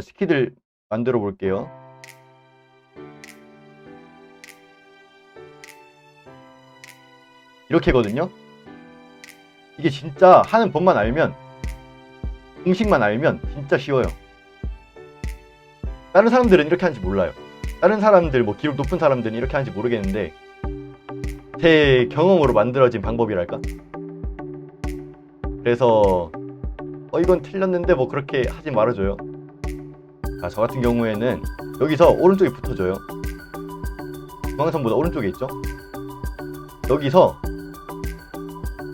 스키들 만들어 볼게요. 이렇게거든요. 이게 진짜 하는 법만 알면 공식만 알면 진짜 쉬워요. 다른 사람들은 이렇게 하는지 몰라요. 다른 사람들 뭐 기록 높은 사람들은 이렇게 하는지 모르겠는데 제 경험으로 만들어진 방법이랄까? 그래서 어 이건 틀렸는데 뭐 그렇게 하지 말아줘요. 아, 저 같은 경우에는 여기서 오른쪽에 붙어줘요. 중앙선보다 오른쪽에 있죠? 여기서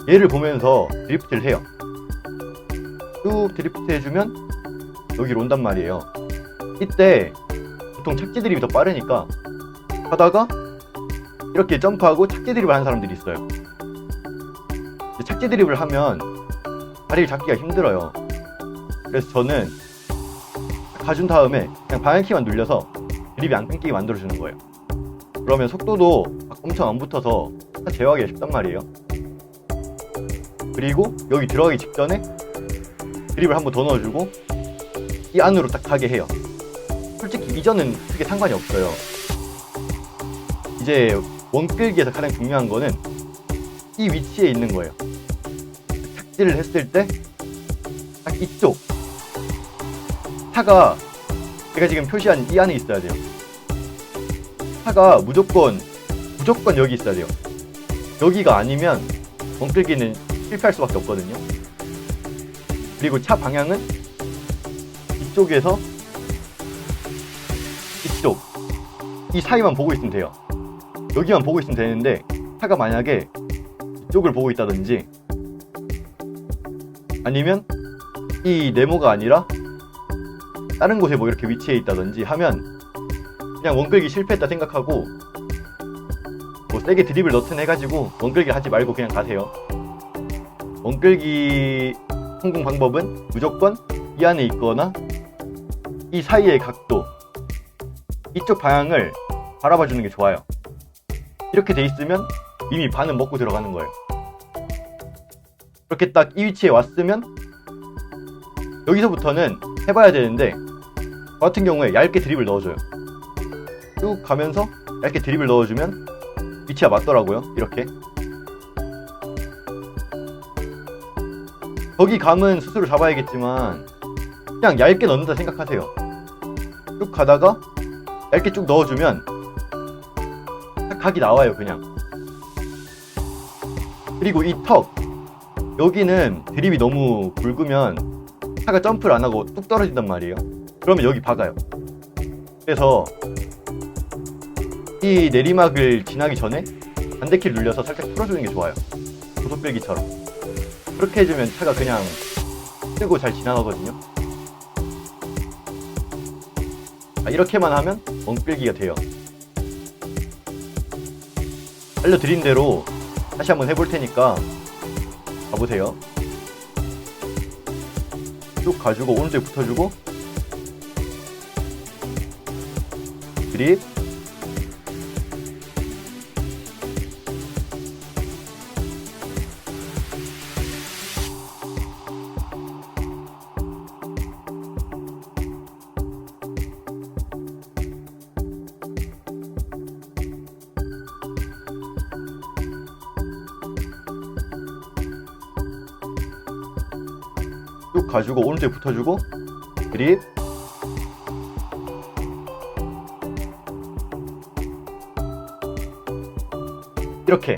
얘를 보면서 드리프트를 해요. 쭉 드리프트 해주면 여기로 온단 말이에요. 이때 보통 착지 드립이 더 빠르니까 하다가 이렇게 점프하고 착지 드립을 하는 사람들이 있어요. 착지 드립을 하면 다리를 잡기가 힘들어요. 그래서 저는 가준 다음에 그냥 방향키만 눌려서 드립이 안 끊기게 만들어주는 거예요. 그러면 속도도 막 엄청 안 붙어서 제어하기가 쉽단 말이에요. 그리고 여기 들어가기 직전에 드립을 한 번 더 넣어주고 이 안으로 딱 가게 해요. 솔직히 이전은 크게 상관이 없어요. 이제 원끌기에서 가장 중요한 거는 이 위치에 있는 거예요. 착지를 했을 때 딱 이쪽 차가 제가 지금 표시한 이 안에 있어야 돼요. 차가 무조건 무조건 여기 있어야 돼요. 여기가 아니면 원끌기는 실패할 수밖에 없거든요. 그리고 차 방향은 이쪽에서 이쪽 이 사이만 보고 있으면 돼요. 여기만 보고 있으면 되는데 차가 만약에 이쪽을 보고 있다든지 아니면 이 네모가 아니라 다른 곳에 뭐 이렇게 위치해 있다든지 하면 그냥 원끌기 실패했다 생각하고 뭐 세게 드립을 넣든 해가지고 원끌기 하지 말고 그냥 가세요. 원끌기 성공 방법은 무조건 이 안에 있거나 이 사이의 각도 이쪽 방향을 바라봐 주는 게 좋아요. 이렇게 돼 있으면 이미 반은 먹고 들어가는 거예요. 이렇게 딱 이 위치에 왔으면 여기서부터는 해봐야 되는데 저 같은 경우에 얇게 드립을 넣어줘요. 쭉 가면서 얇게 드립을 넣어주면 위치가 맞더라고요. 이렇게. 거기 감은 스스로 잡아야겠지만 그냥 얇게 넣는다 생각하세요. 쭉 가다가 얇게 쭉 넣어주면 딱 각이 나와요 그냥. 그리고 이 턱 여기는 드립이 너무 굵으면 차가 점프를 안 하고 뚝 떨어진단 말이에요. 그러면 여기 박아요. 그래서 이 내리막을 지나기 전에 반대키를 눌려서 살짝 풀어주는 게 좋아요. 고속빌기처럼. 그렇게 해주면 차가 그냥 뜨고 잘 지나가거든요. 아, 이렇게만 하면 엉끌기가 돼요. 알려드린 대로 다시 한번 해볼 테니까 가보세요. 쭉 가지고 오른쪽에 붙어주고 드립 쭉 가지고 오른쪽에 붙어주고 드립 이렇게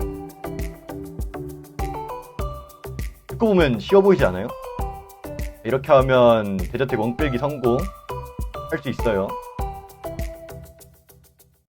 듣고 보면 쉬워 보이지 않아요? 이렇게 하면 대저택 원끌기 성공 할 수 있어요